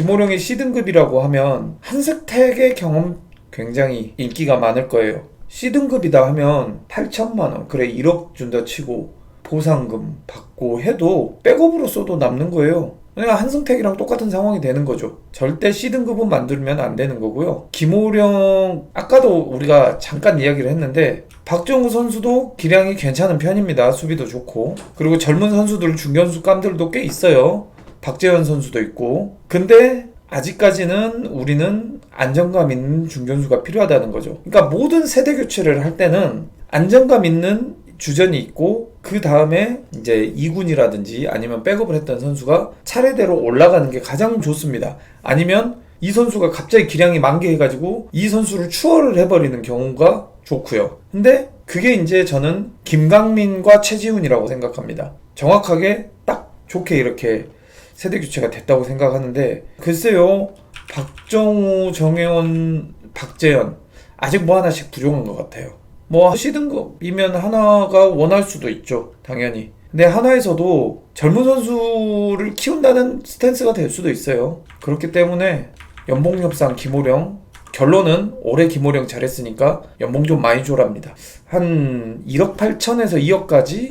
김호령이 C등급이라고 하면 한스택의 경험 굉장히 인기가 많을 거예요. C등급이다 하면 8천만 원, 그래 1억 준다 치고 보상금 받고 해도 백업으로 써도 남는 거예요. 그러니까 한승택이랑 똑같은 상황이 되는 거죠. 절대 C등급은 만들면 안 되는 거고요. 김호령, 아까도 우리가 잠깐 이야기를 했는데, 박정우 선수도 기량이 괜찮은 편입니다. 수비도 좋고. 그리고 젊은 선수들, 중견수 감들도 꽤 있어요. 박재현 선수도 있고. 근데, 아직까지는 우리는 안정감 있는 중견수가 필요하다는 거죠. 그러니까 모든 세대 교체를 할 때는 안정감 있는 주전이 있고 그 다음에 이제 2군이라든지 아니면 백업을 했던 선수가 차례대로 올라가는 게 가장 좋습니다. 아니면 이 선수가 갑자기 기량이 만개해가지고 이 선수를 추월을 해버리는 경우가 좋고요. 근데 그게 이제 저는 김강민과 최지훈이라고 생각합니다. 정확하게 딱 좋게 이렇게 세대 교체가 됐다고 생각하는데 글쎄요 박정우, 정혜원, 박재현 아직 뭐 하나씩 부족한 것 같아요. 뭐 C등급이면 하나가 원할 수도 있죠 당연히. 근데 하나에서도 젊은 선수를 키운다는 스탠스가 될 수도 있어요. 그렇기 때문에 연봉 협상 김호령 결론은 올해 김호령 잘했으니까 연봉 좀 많이 줘랍니다. 한 1억 8천에서 2억까지